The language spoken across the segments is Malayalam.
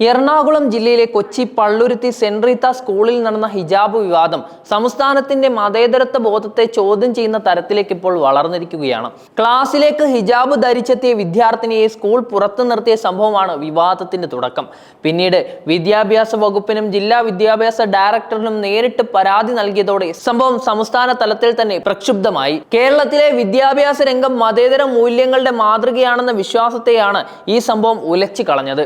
എറണാകുളം ജില്ലയിലെ കൊച്ചി പള്ളുരുത്തി റീത്ത സ്കൂളിൽ നടന്ന ഹിജാബ് വിവാദം സംസ്ഥാനത്തിന്റെ മതേതരത്വ ബോധത്തെ ചോദ്യം ചെയ്യുന്ന തരത്തിലേക്ക് ഇപ്പോൾ വളർന്നിരിക്കുകയാണ്. ക്ലാസ്സിലേക്ക് ഹിജാബ് ധരിച്ചെത്തിയ വിദ്യാർത്ഥിനിയെ സ്കൂൾ പുറത്തു നിർത്തിയ സംഭവമാണ് വിവാദത്തിന്റെ തുടക്കം. പിന്നീട് വിദ്യാഭ്യാസ വകുപ്പിനും ജില്ലാ വിദ്യാഭ്യാസ ഡയറക്ടറിനും നേരിട്ട് പരാതി നൽകിയതോടെ സംഭവം സംസ്ഥാന തലത്തിൽ തന്നെ പ്രക്ഷുബ്ധമായി. കേരളത്തിലെ വിദ്യാഭ്യാസ രംഗം മതേതര മൂല്യങ്ങളുടെ മാതൃകയാണെന്ന വിശ്വാസത്തെയാണ് ഈ സംഭവം ഉലച്ചു കളഞ്ഞത്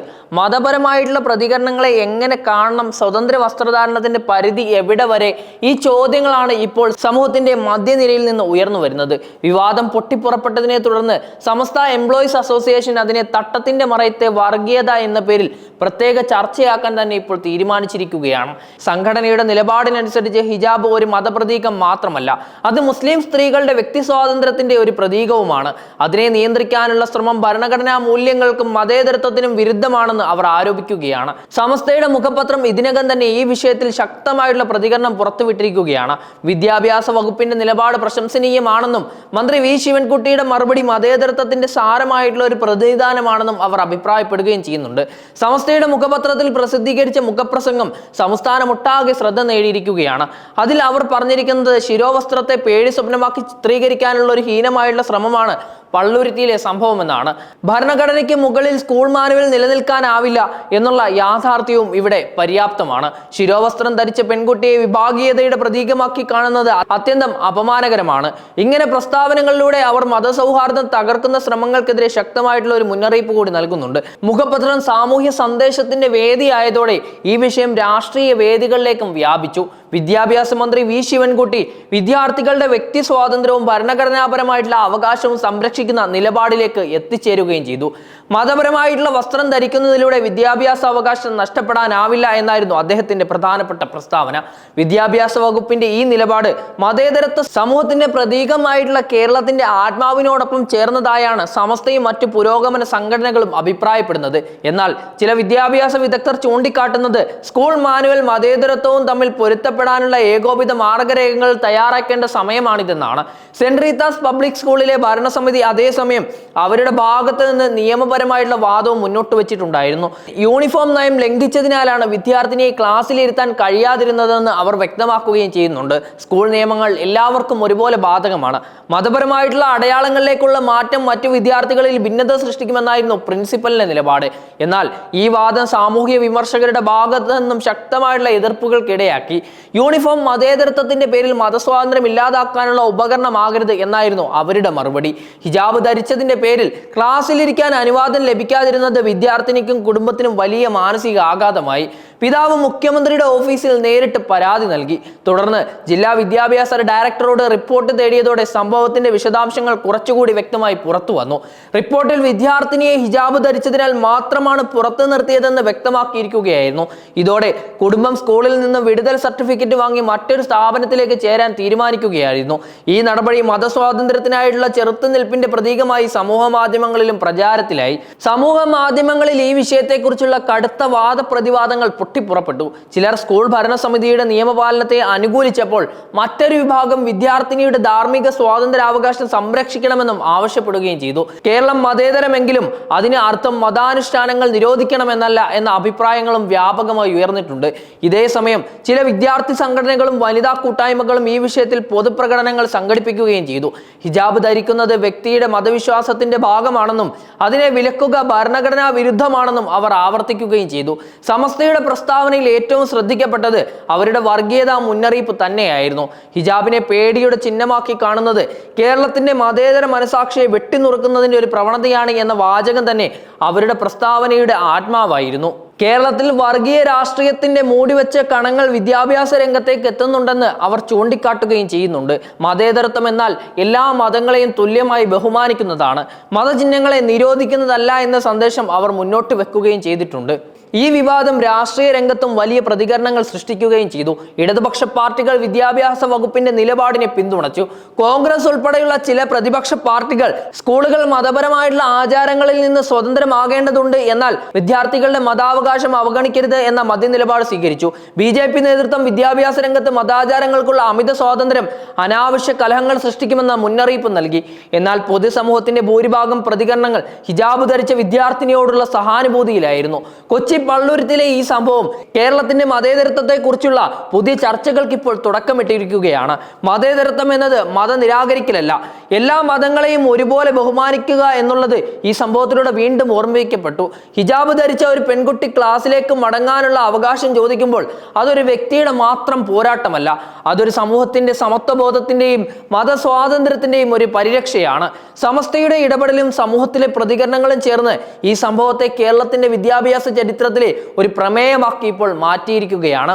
മതപരമായിട്ടുള്ള പ്രതികരണങ്ങളെ എങ്ങനെ കാണണം? സ്വതന്ത്ര വസ്ത്രധാരണത്തിന്റെ പരിധി എവിടെ വരെ? ഈ ചോദ്യങ്ങളാണ് ഇപ്പോൾ സമൂഹത്തിന്റെ മധ്യനിരയിൽ നിന്ന് ഉയർന്നു വരുന്നത്. വിവാദം പൊട്ടിപ്പുറപ്പെട്ടതിനെ തുടർന്ന് സമസ്ത എംപ്ലോയീസ് അസോസിയേഷൻ അതിനെ തട്ടത്തിന്റെ മറയത്തെ വർഗീയത എന്ന പേരിൽ പ്രത്യേക ചർച്ചയാക്കാൻ തന്നെ ഇപ്പോൾ തീരുമാനിച്ചിരിക്കുകയാണ്. സംഘടനയുടെ നിലപാടിനനുസരിച്ച് ഹിജാബ് ഒരു മതപ്രതീകം മാത്രമല്ല അത് മുസ്ലിം സ്ത്രീകളുടെ വ്യക്തി സ്വാതന്ത്ര്യത്തിന്റെ ഒരു പ്രതീകവുമാണ്. അതിനെ നിയന്ത്രിക്കാനുള്ള ശ്രമം ഭരണഘടനാ മൂല്യങ്ങൾക്കും മതേതരത്വത്തിനും വിരുദ്ധമാണെന്ന് അവർ ആരോപിക്കുകയാണ് സമസ്തയുടെ മുഖപത്രം ഇതിനകം തന്നെ ഈ വിഷയത്തിൽ ശക്തമായുള്ള പ്രതികരണം പുറത്തുവിട്ടിരിക്കുകയാണ്. വിദ്യാഭ്യാസ വകുപ്പിന്റെ നിലപാട് പ്രശംസനീയമാണെന്നും മന്ത്രി വി. ശിവൻകുട്ടിയുടെ മറുപടി മതേതരത്വത്തിന്റെ സാരമായിട്ടുള്ള ഒരു പ്രതിനിധാനമാണെന്നും അവർ അഭിപ്രായപ്പെടുകയും ചെയ്യുന്നുണ്ട്. സമസ്തയുടെ മുഖപത്രത്തിൽ പ്രസിദ്ധീകരിച്ച മുഖപ്രസംഗം സംസ്ഥാനമൊട്ടാകെ ശ്രദ്ധ നേടിയിരിക്കുകയാണ്. അതിൽ അവർ പറഞ്ഞിരിക്കുന്നത് ശിരോവസ്ത്രത്തെ പേടി സ്വപ്നമാക്കി ചിത്രീകരിക്കാനുള്ള ഒരു ഹീനമായിട്ടുള്ള ശ്രമമാണ് പള്ളുരുത്തിയിലെ സംഭവമെന്നാണ്. ഭരണഘടനയ്ക്ക് മുകളിൽ സ്കൂൾ മാനുവൽ നിലനിൽക്കാനാവില്ല എന്നുള്ള യാഥാർത്ഥ്യവും ഇവിടെ പര്യാപ്തമാണ്. ശിരോവസ്ത്രം ധരിച്ച പെൺകുട്ടിയെ വിഭാഗീയതയുടെ പ്രതീകമാക്കി കാണുന്നത് അത്യന്തം അപമാനകരമാണ്. ഇങ്ങനെ പ്രസ്താവനകളിലൂടെ അവർ മതസൗഹാർദ്ദം തകർക്കുന്ന ശ്രമങ്ങൾക്കെതിരെ ശക്തമായിട്ടുള്ള ഒരു മുന്നറിയിപ്പ് കൂടി നൽകുന്നുണ്ട്. മുഖപത്രം സാമൂഹ്യ സന്ദേശത്തിന്റെ വേദിയായതോടെ ഈ വിഷയം രാഷ്ട്രീയ വേദികളിലേക്കും വ്യാപിച്ചു. വിദ്യാഭ്യാസ മന്ത്രി വി ശിവൻകുട്ടി വിദ്യാർത്ഥികളുടെ വ്യക്തി സ്വാതന്ത്ര്യവും ഭരണഘടനാപരമായിട്ടുള്ള അവകാശവും സംരക്ഷിക്കുന്ന നിലപാടിലേക്ക് എത്തിച്ചേരുകയും ചെയ്തു. മതപരമായിട്ടുള്ള വസ്ത്രം ധരിക്കുന്നതിലൂടെ വിദ്യാഭ്യാസ അവകാശം നഷ്ടപ്പെടാനാവില്ല എന്നായിരുന്നു അദ്ദേഹത്തിന്റെ പ്രധാനപ്പെട്ട പ്രസ്താവന. വിദ്യാഭ്യാസ വകുപ്പിന്റെ ഈ നിലപാട് മതേതരത്വ സമൂഹത്തിന്റെ പ്രതീകമായിട്ടുള്ള കേരളത്തിന്റെ ആത്മാവിനോടൊപ്പം ചേർന്നതായാണ് സമസ്തയും മറ്റു പുരോഗമന സംഘടനകളും അഭിപ്രായപ്പെടുന്നത്. എന്നാൽ ചില വിദ്യാഭ്യാസ വിദഗ്ധർ ചൂണ്ടിക്കാട്ടുന്നത് സ്കൂൾ മാനുവൽ മതേതരത്വവും തമ്മിൽ പൊരുത്തപ്പെടാനുള്ള ഏകോപിത മാർഗരേഖകൾ തയ്യാറാക്കേണ്ട സമയമാണിതെന്നാണ്. സെന്റ് റീത്താസ് പബ്ലിക് സ്കൂളിലെ ഭരണസമിതി അതേസമയം അവരുടെ ഭാഗത്ത് നിന്ന് നിയമപരമായിട്ടുള്ള വാദവും മുന്നോട്ട് വെച്ചിട്ടുണ്ടായിരുന്നു. യൂണിഫോം നയം ലംഘിച്ചതിനാലാണ് വിദ്യാർത്ഥിനിയെ ക്ലാസ്സിലിരുത്താൻ കഴിയാതിരുന്നതെന്ന് അവർ വ്യക്തമാക്കുകയും ചെയ്യുന്നുണ്ട്. സ്കൂൾ നിയമങ്ങൾ എല്ലാവർക്കും ഒരുപോലെ ബാധകമാണ്. മതപരമായിട്ടുള്ള അടയാളങ്ങളിലേക്കുള്ള മാറ്റം മറ്റു വിദ്യാർത്ഥികളിൽ ഭിന്നത സൃഷ്ടിക്കുമെന്നായിരുന്നു പ്രിൻസിപ്പലിന്റെ നിലപാട്. എന്നാൽ ഈ വാദം സാമൂഹിക വിമർശകരുടെ ഭാഗത്തു നിന്നും ശക്തമായിട്ടുള്ള എതിർപ്പുകൾക്കിടയാക്കി. യൂണിഫോം മതേതരത്വത്തിന്റെ പേരിൽ മതസ്വാതന്ത്ര്യം ഇല്ലാതാക്കാനുള്ള ഉപകരണമാകരുത് എന്നായിരുന്നു അവരുടെ മറുപടി. ഹിജാബ് ധരിച്ചതിന്റെ പേരിൽ ക്ലാസ്സിലിരിക്കാൻ അനുവാദം ലഭിക്കാതിരുന്നത് വിദ്യാർത്ഥിനിക്കും കുടുംബത്തിനും വലിയ മാനസിക ആഘാതമായി പിതാവ് മുഖ്യമന്ത്രിയുടെ ഓഫീസിൽ നേരിട്ട് പരാതി നൽകി. തുടർന്ന് ജില്ലാ വിദ്യാഭ്യാസ ഡയറക്ടറോട് റിപ്പോർട്ട് തേടിയതോടെ സംഭവത്തിന്റെ വിശദാംശങ്ങൾ കുറച്ചുകൂടി വ്യക്തമായി പുറത്തു വന്നു. റിപ്പോർട്ടിൽ വിദ്യാർത്ഥിനിയെ ഹിജാബ് ധരിച്ചതിനാൽ മാത്രമാണ് പുറത്തു നിർത്തിയതെന്ന് വ്യക്തമാക്കിയിരിക്കുകയായിരുന്നു. ഇതോടെ കുടുംബം സ്കൂളിൽ നിന്ന് വിടുതൽ സർട്ടിഫിക്കറ്റ് വാങ്ങി മറ്റൊരു സ്ഥാപനത്തിലേക്ക് ചേരാൻ തീരുമാനിക്കുകയായിരുന്നു. ഈ നടപടി മതസ്വാതന്ത്ര്യത്തിനായിട്ടുള്ള ചെറുത്തുനിൽപ്പിന്റെ പ്രതീകമായി സമൂഹ മാധ്യമങ്ങളിലും പ്രചാരത്തിലായി. സമൂഹ മാധ്യമങ്ങളിൽ ഈ വിഷയത്തെക്കുറിച്ചുള്ള കടുത്ത വാദപ്രതിവാദങ്ങൾ പൊട്ടിപ്പുറപ്പെട്ടു. ചിലർ സ്കൂൾ ഭരണസമിതിയുടെ നിയമപാലനത്തെ അനുകൂലിച്ചപ്പോൾ മറ്റൊരു വിഭാഗം വിദ്യാർത്ഥിനിയുടെ ധാർമ്മിക സ്വാതന്ത്ര്യാവകാശം സംരക്ഷിക്കണമെന്നും ആവശ്യപ്പെടുകയും ചെയ്തു. കേരളം മതേതരമെങ്കിലും അതിന് അർത്ഥം മതാനുഷ്ഠാനങ്ങൾ നിരോധിക്കണമെന്നല്ല എന്ന അഭിപ്രായങ്ങളും വ്യാപകമായി ഉയർന്നിട്ടുണ്ട്. ഇതേ സമയം ചില വിദ്യാർത്ഥി സംഘടനകളും വനിതാ കൂട്ടായ്മകളും ഈ വിഷയത്തിൽ പൊതുപ്രകടനങ്ങൾ സംഘടിപ്പിക്കുകയും ചെയ്തു. ഹിജാബ് ധരിക്കുന്നത് വ്യക്തിയുടെ മതവിശ്വാസത്തിന്റെ ഭാഗമാണെന്നും അതിനെ വിലക്കുക ഭരണഘടനാ വിരുദ്ധമാണെന്നും അവർ ആവർത്തിക്കുകയും ചെയ്തു. സമസ്തയുടെ പ്രസ്താവനയിൽ ഏറ്റവും ശ്രദ്ധിക്കപ്പെട്ടത് അവരുടെ വർഗീയതാ മുന്നറിയിപ്പ് തന്നെയായിരുന്നു. ഹിജാബിനെ പേടിയുടെ ചിഹ്നമാക്കി കാണുന്നത് കേരളത്തിന്റെ മതേതര മനസാക്ഷിയെ വെട്ടിനുറുക്കുന്നതിന്റെ ഒരു പ്രവണതയാണ് എന്ന വാചകം തന്നെ അവരുടെ പ്രസ്താവനയുടെ ആത്മാവായിരുന്നു. കേരളത്തിൽ വർഗീയ രാഷ്ട്രീയത്തിന്റെ മൂടിവെച്ച കണങ്ങൾ വിദ്യാഭ്യാസ രംഗത്തേക്ക് എത്തുന്നുണ്ടെന്ന് അവർ ചൂണ്ടിക്കാട്ടുകയും ചെയ്യുന്നുണ്ട്. മതേതരത്വം എന്നാൽ എല്ലാ മതങ്ങളെയും തുല്യമായി ബഹുമാനിക്കുന്നതാണ്. മതചിഹ്നങ്ങളെ നിരോധിക്കുന്നതല്ല എന്ന സന്ദേശം അവർ മുന്നോട്ട് വെക്കുകയും ചെയ്തിട്ടുണ്ട്. ഈ വിവാദം രാഷ്ട്രീയ രംഗത്തും വലിയ പ്രതികരണങ്ങൾ സൃഷ്ടിക്കുകയും ചെയ്തു. ഇടതുപക്ഷ പാർട്ടികൾ വിദ്യാഭ്യാസ വകുപ്പിന്റെ നിലപാടിനെ പിന്തുണച്ചു. കോൺഗ്രസ് ഉൾപ്പെടെയുള്ള ചില പ്രതിപക്ഷ പാർട്ടികൾ സ്കൂളുകൾ മതപരമായിട്ടുള്ള ആചാരങ്ങളിൽ നിന്ന് സ്വതന്ത്രമാകേണ്ടതുണ്ട് എന്നാൽ വിദ്യാർത്ഥികളുടെ മതാവകാശം അവഗണിക്കരുത് എന്ന മധ്യനിലപാട് സ്വീകരിച്ചു. ബി ജെ പി നേതൃത്വം വിദ്യാഭ്യാസ രംഗത്ത് മതാചാരങ്ങൾക്കുള്ള അമിത സ്വാതന്ത്ര്യം അനാവശ്യ കലഹങ്ങൾ സൃഷ്ടിക്കുമെന്ന മുന്നറിയിപ്പ് നൽകി. എന്നാൽ പൊതുസമൂഹത്തിന്റെ ഭൂരിഭാഗം പ്രതികരണങ്ങൾ ഹിജാബ് ധരിച്ച വിദ്യാർത്ഥിനിയോടുള്ള സഹാനുഭൂതിയിലായിരുന്നു. കൊച്ചി കൊച്ചി പള്ളൂരത്തിലെ ഈ സംഭവം കേരളത്തിന്റെ മതേതരത്വത്തെ കുറിച്ചുള്ള പുതിയ ചർച്ചകൾക്ക് ഇപ്പോൾ തുടക്കമിട്ടിരിക്കുകയാണ്. മതേതരത്വം എന്നത് മത നിരാകരിക്കലല്ല എല്ലാ മതങ്ങളെയും ഒരുപോലെ ബഹുമാനിക്കുക എന്നുള്ളത് ഈ സംഭവത്തിലൂടെ വീണ്ടും ഓർമ്മിക്കപ്പെട്ടു ഹിജാബ് ധരിച്ച ഒരു പെൺകുട്ടി ക്ലാസ്സിലേക്ക് മടങ്ങാനുള്ള അവകാശം ചോദിക്കുമ്പോൾ അതൊരു വ്യക്തിയുടെ മാത്രം പോരാട്ടമല്ല. അതൊരു സമൂഹത്തിന്റെ സമത്വബോധത്തിന്റെയും മതസ്വാതന്ത്ര്യത്തിന്റെയും ഒരു പരിരക്ഷയാണ്. സമസ്തയുടെ ഇടപെടലും സമൂഹത്തിലെ പ്രതികരണങ്ങളും ചേർന്ന് ഈ സംഭവത്തെ കേരളത്തിന്റെ വിദ്യാഭ്യാസ ചരിത്രത്തിലെ ഒരു പ്രമേയമാക്കി ഇപ്പോൾ മാറ്റിയിരിക്കുകയാണ്.